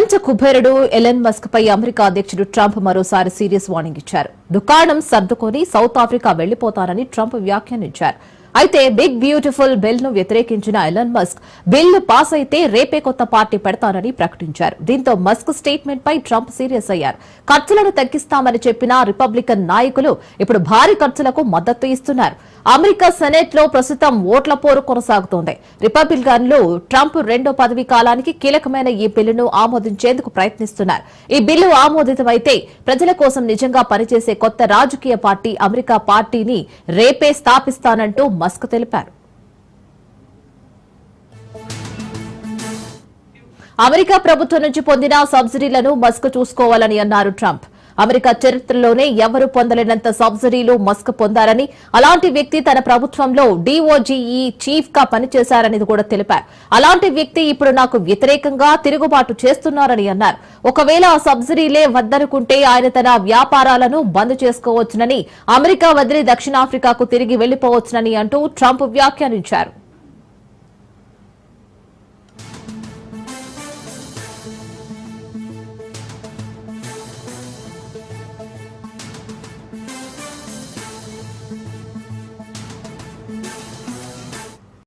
ప్రపంచ కుబేరుడు Elon Musk పై అమెరికా అధ్యక్షుడు ట్రంప్ మరోసారి సీరియస్ వార్నింగ్ ఇచ్చారు. దుకాణం సర్దుకొని సౌత్ ఆఫ్రికా వెళ్ళిపోతానని ట్రంప్ వ్యాఖ్యానించారు. అయితే బిగ్ బ్యూటిఫుల్ బిల్ను వ్యతిరేకించిన ఎలన్ మస్క్ బిల్ పాస్ అయితే రేపే కొత్త పార్టీ పెడతానని ప్రకటించారు. దీంతో మస్క్ స్టేట్మెంట్ పై ట్రంప్ సీరియస్ అయ్యారు. ఖర్చులను తగ్గిస్తామని చెప్పిన రిపబ్లికన్ నాయకులు ఇప్పుడు భారీ ఖర్చులకు మద్దతు ఇస్తున్నారు. అమెరికా సెనేట్లో ప్రస్తుతం ఓట్ల పోరు కొనసాగుతోంది. రిపబ్లికన్లు ట్రంప్ రెండో పదవీ కాలానికి కీలకమైన ఈ బిల్లును ఆమోదించేందుకు ప్రయత్నిస్తున్నారు. ఈ బిల్లు ఆమోదితమైతే ప్రజల కోసం నిజంగా పనిచేసే కొత్త రాజకీయ పార్టీ అమెరికా పార్టీని రేపే స్థాపిస్తానంటూ మస్క్ తెలిపారు. అమెరికా ప్రభుత్వం నుంచి పొందిన సబ్సిడీలను మస్క్ చూసుకోవాలని అన్నారు ట్రంప్. అమెరికా చరిత్రలోనే ఎవరు పొందలేనంత సబ్సిడీలు మస్క్ పొందారని అలాంటి వ్యక్తి తన ప్రభుత్వంలో డీఓజీఈ చీఫ్గా పనిచేశారని కూడా తెలిపారు. అలాంటి వ్యక్తి ఇప్పుడు నాకు వ్యతిరేకంగా తిరుగుబాటు చేస్తున్నారని అన్నారు. ఒకవేళ ఆ సబ్సిడీలే వద్దనుకుంటే ఆయన తన వ్యాపారాలను బంద్ చేసుకోవచ్చునని అమెరికా వదిలి దక్షిణాఫ్రికాకు తిరిగి వెళ్ళిపోవచ్చునని అంటూ ట్రంప్ వ్యాఖ్యానించారు.